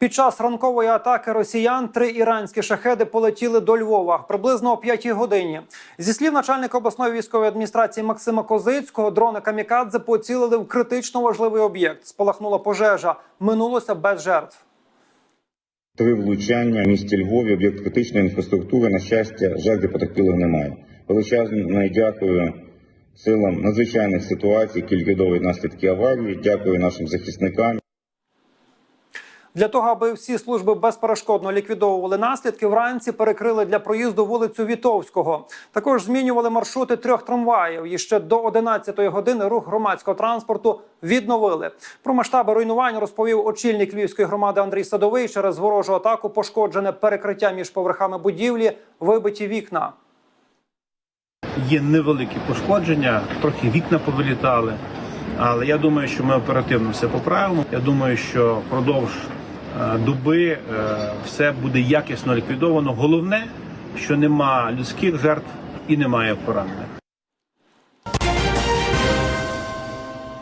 Під час ранкової атаки росіян три іранські шахеди полетіли до Львова приблизно о 5 годині. Зі слів начальника обласної військової адміністрації Максима Козицького, дрони камікадзе поцілили в критично важливий об'єкт. Спалахнула пожежа. Минулося без жертв. Три влучання в місті Львові, об'єкт критичної інфраструктури. На щастя, жертв потерпілих немає. Величезне дякую силам надзвичайних ситуацій, які ліквідовують наслідки аварії. Дякую нашим захисникам. Для того, аби всі служби безперешкодно ліквідовували наслідки, вранці перекрили для проїзду вулицю Вітовського. Також змінювали маршрути трьох трамваїв. І ще до 11-ї години рух громадського транспорту відновили. Про масштаби руйнувань розповів очільник львівської громади Андрій Садовий. Через ворожу атаку пошкоджене перекриття між поверхами будівлі, вибиті вікна. Є невеликі пошкодження, трохи вікна повилітали. Але я думаю, що ми оперативно все поправимо. Я думаю, що впродовж доби е, все буде якісно ліквідовано. Головне, що нема людських жертв і немає поранених.